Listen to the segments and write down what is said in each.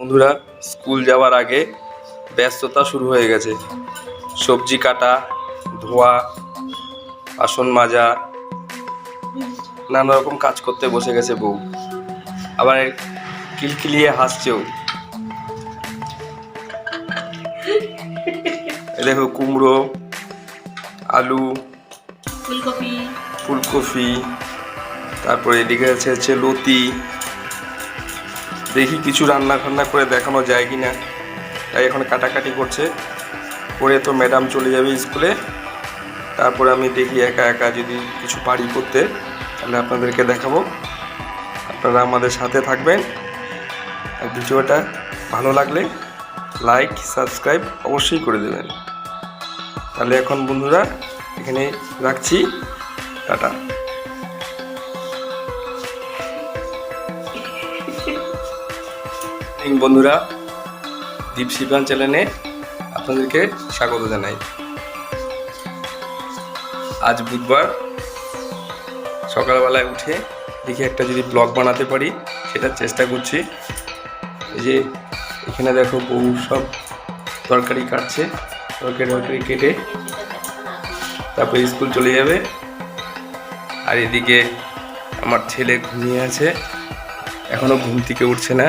বন্ধুরা স্কুল যাওয়ার আগে ব্যস্ততা শুরু হয়ে গেছে। সবজি কাটা ধোয়া আসন মাজা নানা রকম কাজ করতে বসে গেছে বউ। আবার কিলকিলিয়ে হাসছেও দেখো কুমড়ো আলু ফুলকপি। ফুলকপি তারপরে এদিকে আছে হচ্ছে লতি দেখি কিছু রান্না ফান্না করে দেখানো যায় কি না। তাই এখন কাটাকাটি করছে। করে তো ম্যাডাম চলে যাবে স্কুলে। তারপরে আমি দেখি একা একা যদি কিছু পারি করতে, তাহলে আপনাদেরকে দেখাবো। আপনারা আমাদের সাথে থাকবেন। আর ভিডিওটা ভালো লাগলে লাইক, সাবস্ক্রাইব অবশ্যই করে দেবেন। তাহলে এখন বন্ধুরা, এখানে রাখছি। টাটা। এই বন্ধুরা, দীপ শিবান চ্যানেলে আপনাদেরকে স্বাগত জানাই। আজ বুধবার সকালবেলায় উঠে দেখি একটা যদি ব্লগ বানাতে পারি, সেটার চেষ্টা করছি। এই যে এখানে দেখো বউ সব তরকারি কাটছে, তরকারি তরকারি কেটে তারপরে স্কুল চলে যাবে। আর এদিকে আমার ছেলে ঘুমিয়ে আছে, এখনও ঘুম থেকে উঠছে না।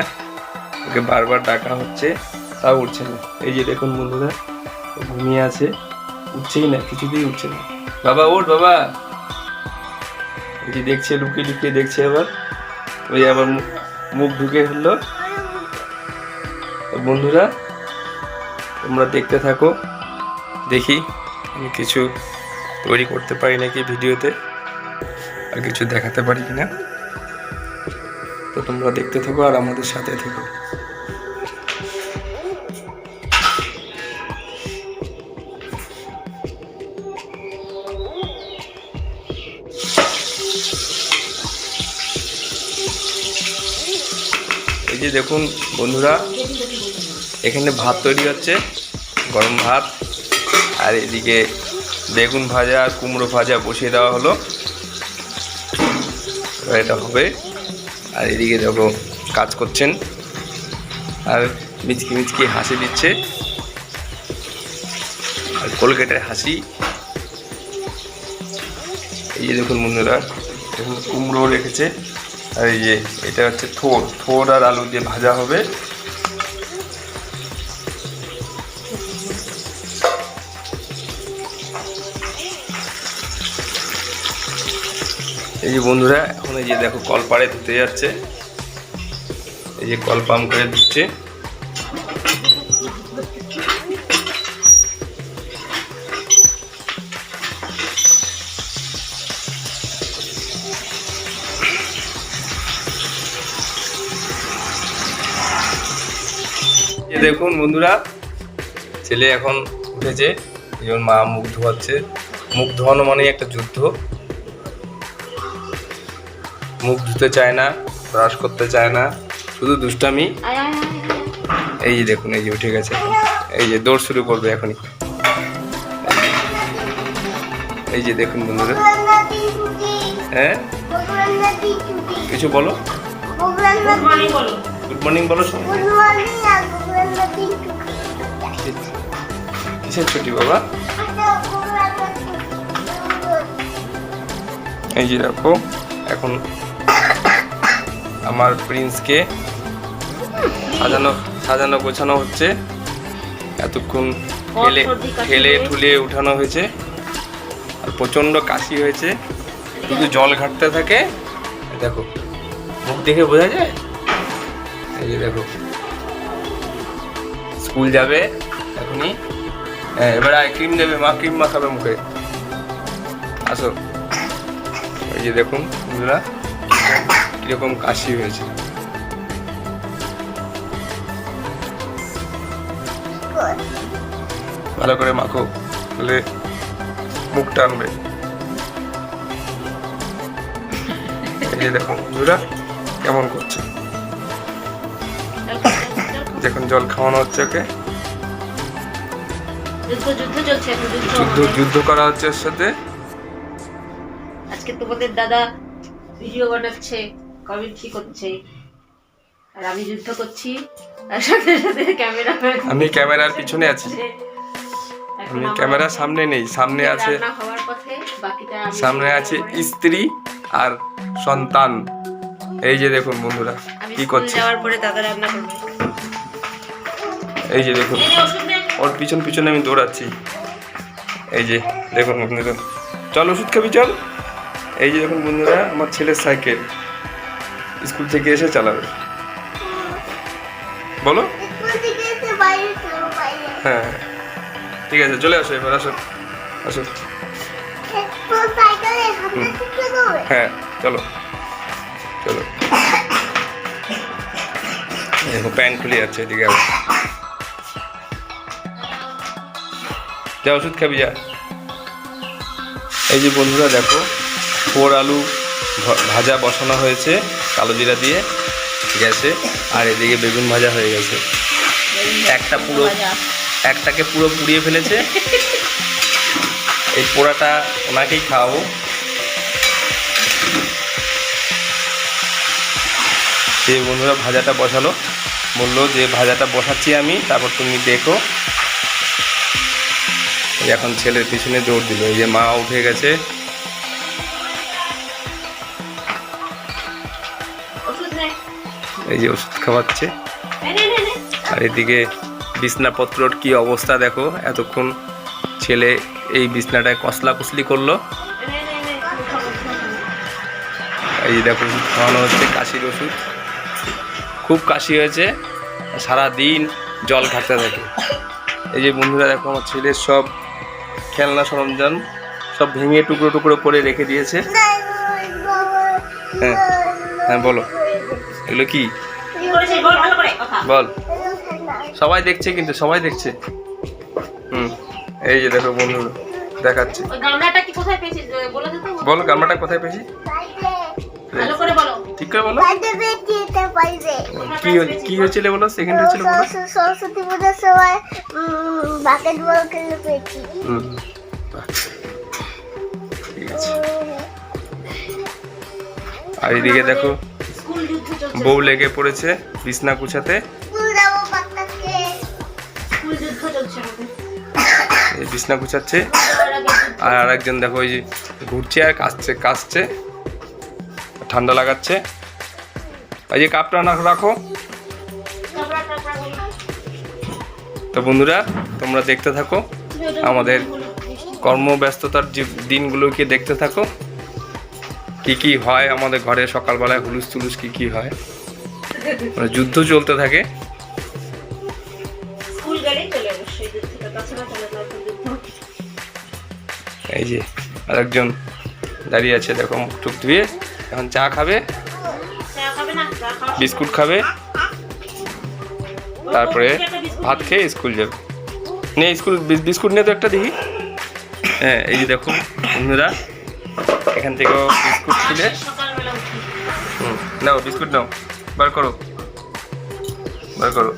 ওকে বারবার ডাকা হচ্ছে তা উঠছে না। এই যে দেখুন বন্ধুরা ঘুমিয়ে আছে। উঠছেই না, কিছুতেই উঠছে না। বাবা, ওঠ বাবা। যে দেখছে, লুকিয়ে লুকিয়ে দেখছে আবার। ওই আবার মুখ ঢুকে ফেলল। বন্ধুরা, তোমরা দেখতে থাকো। দেখি, আমি কিছু তৈরি করতে পারি নাকি ভিডিওতে আর কিছু দেখাতে পারি কিনা। তো তোমরা দেখতে থাকো আর আমাদের সাথে থেকো। যে দেখুন বন্ধুরা, এখানে ভাত তৈরি হচ্ছে, গরম ভাত, আর এদিকে বেগুন ভাজা কুমড়ো ভাজা বসিয়ে দেওয়া হলো। এটা হবে। আর এদিকে দেখো, কাজ করছেন। আর মিচকি মিচকি হাসি দিচ্ছে। আর কোলগেটের হাসি। এই যে দেখুন বন্ধুরা, দেখুন কুমড়ো রেখেছে। আর এই যে, এটা হচ্ছে থোর। থোর আর আলু দিয়ে ভাজা হবে। এই যে বন্ধুরা, এখন এই যে দেখো কলপাড়ে ধুতে যাচ্ছে। এই যে কল পাম্প করে দিচ্ছে দেখুন বন্ধুরা ছেলে এখন উঠেছে এই জন্য মা মুখ ধোয়াচ্ছে। মুখ ধোয়ানো মানেই একটা যুদ্ধ। মুখ ধুতে চায় না ব্রাশ করতে চায় না শুধু দুষ্টামি। এই যে দেখুন এই যে উঠে গেছে। এই যে দৌড় শুরু করবে এখনই। এই যে দেখুন বন্ধুরা। হ্যাঁ? কিছু বলো? Good morning বলো। গুড মর্নিং বলো সবাই কিসের ছুটি বাবা? এই যে দেখো এখন আমার প্রিন্সকে সাজানো সাজানো গোছানো হচ্ছে। এতক্ষণ কাশি খেলে ঠুলে উঠানো হয়েছে। আর প্রচণ্ড কাশি হয়েছে। শুধু জল ঘাটতে থাকে। দেখো মুখ দেখে বোঝা যায়? এই যে দেখো। স্কুল যাবে, এখনই। হ্যাঁ এবার আয়, ক্রিম দেবে, মা, ক্রিম মাখাবে মুখে। আসো। এই যে দেখুন, বন্ধুরা, কীরকম কাশি হয়েছে। ভালো করে মাখো, তাহলে মুখ টানবে এই যে দেখুন কেমন করছে। দেখুন জল খাওয়ানো হচ্ছে ওকে। যুদ্ধ যুদ্ধ করা হচ্ছে ওর সাথে। আজকে তোমাদের দাদা ভিডিও বানাচ্ছে কমেন্ট্রি করছে। আর আমি যুদ্ধ করছি আর সাথে সাথে ক্যামেরা আমি ক্যামেরার পিছনে আছি। আমি ক্যামেরার সামনে নেই সামনে আছে সামনে আছে স্ত্রী আর সন্তান। এই যে দেখুন বন্ধুরা কি করছে? যাওয়ার পরে দাদা রান্না করবে। এই যে দেখুন ওর পিছন পিছনে আমি দৌড়াচ্ছি। এই যে দেখুন বন্ধুরা চল ওষুধ খাবি চল। এই যে দেখুন বন্ধুরা আমার ছেলের সাইকেল স্কুল থেকে এসে চালাবে। বলো? হ্যাঁ ঠিক আছে চলে আসো এবার আসো আসো। হ্যাঁ চলো চলো। এই প্যান্ট খুলে যাচ্ছে এদিকে আবার। যা ওষুধ খাবি যা। এই যে বন্ধুরা দেখো ফোর আলু ভাজা বসানো হয়েছে কালো জিরা দিয়ে গ্যাসে আর এদিকে বেগুন ভাজা হয়ে গেছে। একটা পুরো একটাকে পুরো পুড়িয়ে ফেলেছে। এই পোড়াটা ওনাকেই খাওয়াবো। সে বন্ধুরা ভাজাটা বসালো বলল যে ভাজাটা বসাচ্ছি আমি তারপর তুমি দেখো। এখন ছেলের পিছনে দৌড় দিল। এই যে মা উঠে গেছে। এই যে ওষুধ খাওয়াচ্ছে। আর এদিকে বিছনাপত্রর কি অবস্থা দেখো। এতক্ষণ ছেলে এই বিছনাটায় কসলা কুসলি করল। এই যে দেখো ওষুধ খাওয়ানো হচ্ছে কাশির ওষুধ। খুব কাশি হয়েছে। সারা দিন জল ঘাটতে থাকে। এই যে বন্ধুরা দেখো আমার ছেলের সব খেলনা সরঞ্জাম সব ভেঙে টুকরো টুকরো করে রেখে দিয়েছে। হ্যাঁ হ্যাঁ বলো। এগুলো কি? বল। সবাই দেখছে কিন্তু সবাই দেখছে। হুম এই যে দেখো বন্ধুরা দেখাচ্ছি। বলে গামলাটা কোথায় পেয়েছি ঠিক করে বলো। কি কি হয়েছিল বলো? সেকেন্ড হয়েছিল বলো। সরস্বতী পূজার সময় বাকেট বল খেলে পেয়েছি। আর এদিকে দেখো, বউ লেগে পড়েছে বিছনা কুচাতে এই বিছনা কুচাচ্ছে আর আরেকজন দেখো, ওই ঘুরছে আর কাশছে কাশছে ঠান্ডা লাগাচ্ছে। ওই যে কাপটা না রাখো। তো বন্ধুরা, তোমরা দেখতে থাকো। আমাদের কর্মব্যস্ততার যে দিনগুলোকে দেখতে থাকো। কি কি হয় আমাদের ঘরে সকালবেলায় হুলুস তুলুস কি কি হয়? মানে যুদ্ধ চলতে থাকে। এই যে আরেকজন দাঁড়িয়ে আছে দেখো মুখ টুক ধুয়ে। এখন চা খাবে চা খাবে না চা খাও বিস্কুট খাবে। তারপরে ভাত খেয়ে স্কুল যাবে। নে স্কুল বিস্কুট নিয়ে তো একটা দেখি। হ্যাঁ এই যে দেখো বন্ধুরা। এখান থেকেও বিস্কুট খুলে হুম, নাও বিস্কুট নাও। বার করো। বার করো।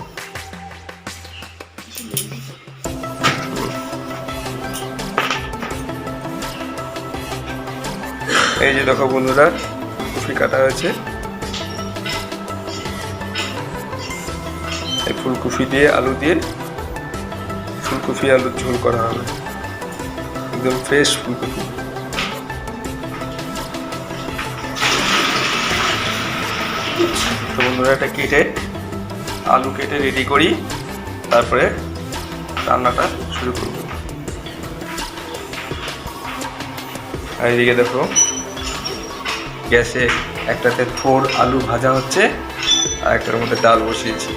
এই যে দেখো বন্ধুরা কফি কাটা হয়েছে। এই ফুলকপি দিয়ে আলু দিয়ে ফুলকপি আলুর ঝোল করা হবে। একদম ফ্রেশ ফুলকপি। তো বন্ধুরা এটা কেটে, আলু কেটে রেডি করি। তারপরে রান্নাটা শুরু করব। আর এদিকে দেখো, গ্যাসে একটাতে থোর আলু ভাজা হচ্ছে, আর একটার মধ্যে ডাল বসিয়েছি।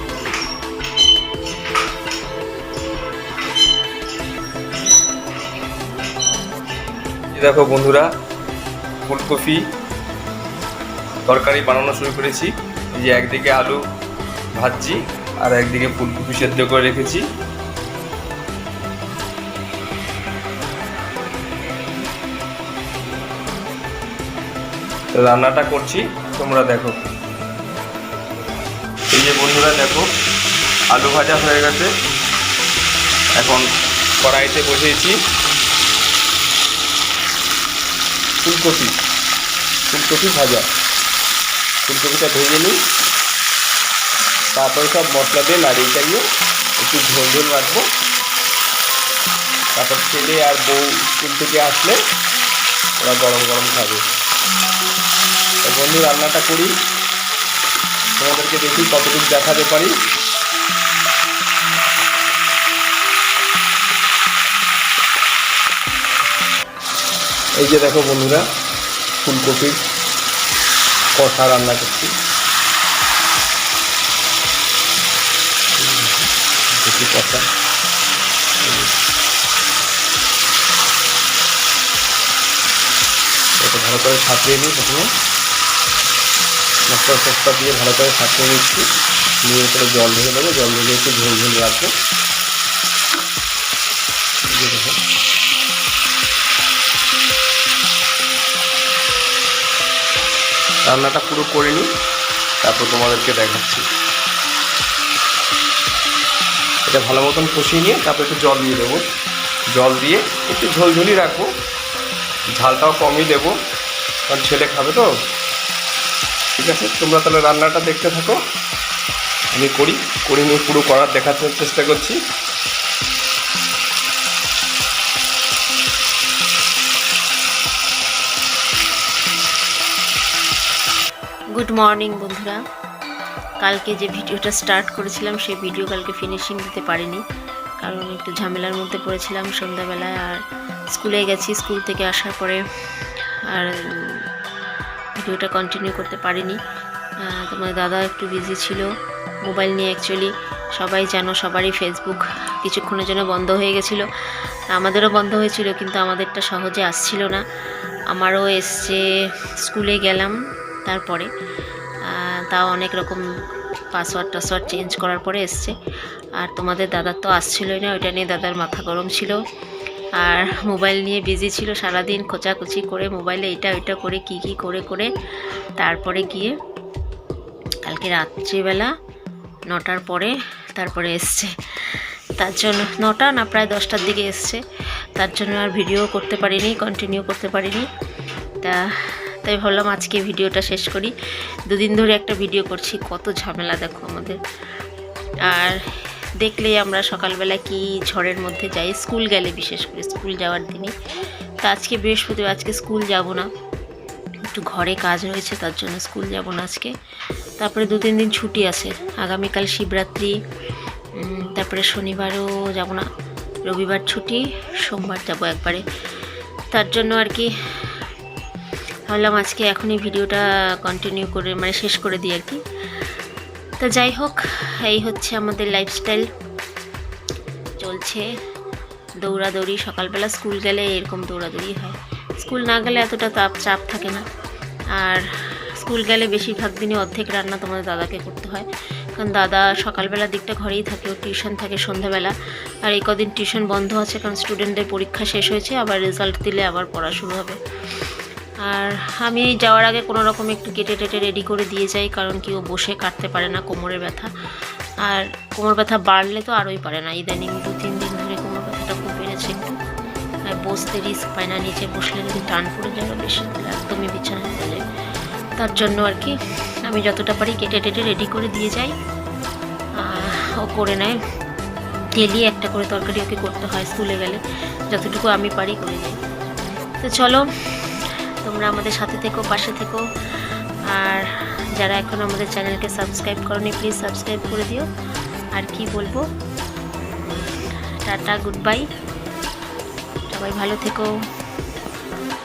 দেখো বন্ধুরা, ফুলকপি তরকারি বানানো শুরু করেছি। এই যে একদিকে আলু ভাজছি, আর একদিকে ফুলকপি সেদ্ধ করে রেখেছি। রান্নাটা করছি, তোমরা দেখো। এই যে বন্ধুরা দেখো, আলু ভাজা হয়ে গেছে। এখন কড়াইতে বসিয়েছি ফুলকপি ফুলকপি ভাজা। ফুলকপিটা ভেজে নিই। তারপরে সব মশলা দিয়ে নাড়িয়ে চাড়িয়ে একটু ঝোল ঝোল রাখব তারপর ছেলে আর বউ স্কুল থেকে আসলে ওরা গরম গরম খাবে। বন্ধু, রান্নাটা করি। তোমাদেরকে দেখি কতটুকু দেখাতে পারি। এই যে দেখো বন্ধুরা ফুলকপির কষা রান্না করছি। কপি কষা। এটা ভালো করে সাঁতরিয়ে নিই প্রথমে। মশলা টসলা দিয়ে ভালো করে সাঁতরিয়ে নিচ্ছি। নিয়ে উপরে জল ঢেলে দেবো। জল ঢেলে একটু ঝোল ঝোল রাখব। রান্নাটা পুরো করে নিই, তারপর তোমাদেরকে দেখাচ্ছি। এটা ভালো মতন কষিয়ে নিয়ে তারপর একটু জল দিয়ে দেবো। জল দিয়ে একটু ঝোলঝোলি রাখব, ঝালটাও কমই দেবো, কারণ ছেলে খাবে তো। ঠিক আছে, তোমরা তাহলে রান্নাটা দেখতে থাকো। আমি করি, করে নিয়ে পুরো করার দেখাতে চেষ্টা করছি। গুড মর্নিং বন্ধুরা। কালকে যে ভিডিওটা স্টার্ট করেছিলাম, সেই ভিডিও কালকে ফিনিশিং দিতে পারিনি। কারণ একটু ঝামেলার মধ্যে পড়েছিলাম সন্ধ্যাবেলায় আর স্কুলে গেছি। স্কুল থেকে আসার পরে আর ভিডিওটা কন্টিনিউ করতে পারিনি। তোমার দাদা একটু বিজি ছিল মোবাইল নিয়ে অ্যাকচুয়ালি সবাই জানো, সবারই ফেসবুক কিছুক্ষণের জন্য বন্ধ হয়ে গেছিল। আমাদেরও বন্ধ হয়েছিল, কিন্তু আমাদেরটা সহজে আসছিল না। আমারও এসছে, স্কুলে গেলাম। তারপরে তাও অনেক রকম পাসওয়ার্ড টাসওয়ার্ড চেঞ্জ করার পরে এসছে। আর তোমাদের দাদার তো আসছিলই না, ওইটা নিয়ে দাদার মাথা গরম ছিল। আর মোবাইল নিয়ে বিজি ছিল সারাদিন, খোঁচাখুচি করে মোবাইলে এটা ওইটা করে, কি কি করে করে। তারপরে গিয়ে কালকে রাত্রিবেলা নটার পরে তারপরে এসছে। তার জন্য নটা না, প্রায় দশটার দিকে এসছে। তার জন্য আর ভিডিও করতে পারিনি কন্টিনিউ করতে পারিনি। তা তাই ভাবলাম আজকে ভিডিওটা শেষ করি। দুদিন ধরে একটা ভিডিও করছি, কত ঝামেলা দেখো আমাদের। আর দেখলেই আমরা সকালবেলা কি ঝড়ের মধ্যে যাই। স্কুল গেলে বিশেষ করে, স্কুল যাওয়ার দিনে তা আজকে বৃহস্পতিবার, আজকে স্কুল যাব না। একটু ঘরে কাজ রয়েছে, তার জন্য স্কুল যাব না আজকে। তারপরে দু তিন দিন ছুটি আছে। আগামীকাল শিবরাত্রি তারপরে শনিবারও যাব না। রবিবার ছুটি, সোমবার যাব একবারে। তার জন্য আর কি ভাবলাম আজকে এখনই ভিডিওটা কন্টিনিউ করে মানে শেষ করে দিই আর কি। তো যাই হোক, এই হচ্ছে আমাদের লাইফস্টাইল চলছে দৌড়াদৌড়ি, সকালবেলা স্কুল গেলে এরকম দৌড়াদৌড়ি হয়। স্কুল না গেলে এতটা তাপ, চাপ থাকে না। আর স্কুল গেলে বেশিরভাগ দিনই অর্ধেক রান্না তোমাদের দাদাকে করতে হয়। কারণ দাদা সকালবেলার দিকটা ঘরেই থাকে ও টিউশন থাকে সন্ধ্যাবেলা আর এই কদিন টিউশন বন্ধ আছে, কারণ স্টুডেন্টদের পরীক্ষা শেষ হয়েছে, আবার রেজাল্ট দিলে আবার পড়া শুরু হবে। আর আমি যাওয়ার আগে কোনো রকম একটু কেটে টেটে রেডি করে দিয়ে যাই, কারণ কি ও বসে কাটতে পারে না কোমরের ব্যথা। আর কোমর ব্যথা বাড়লে তো আরোই পারে না। ইদানিং দু, তিন দিন ধরে কোমর ব্যথাটা খুব বেড়েছে একটু। আর বসতে রিস্ক পায় না, নিচে বসলে যদি টান পড়ে যায় বেশি একদমই বিছানায় যায় তার জন্য আর কি, আমি যতটা পারি কেটে টেটে রেডি করে দিয়ে যাই। ও করে নেয়। ডেলি একটা করে তরকারি ওকে করতে হয় স্কুলে গেলে। যতটুকু আমি পারি করে দিই। তো চলো তোমরা আমাদের সাথে থেকো, পাশে থেকো। আর যারা এখন আমাদের চ্যানেলকে সাবস্ক্রাইব করনি প্লিজ সাবস্ক্রাইব করে দিও। আর কি বলব? টাটা গুড বাই সবাই ভালো থেকো।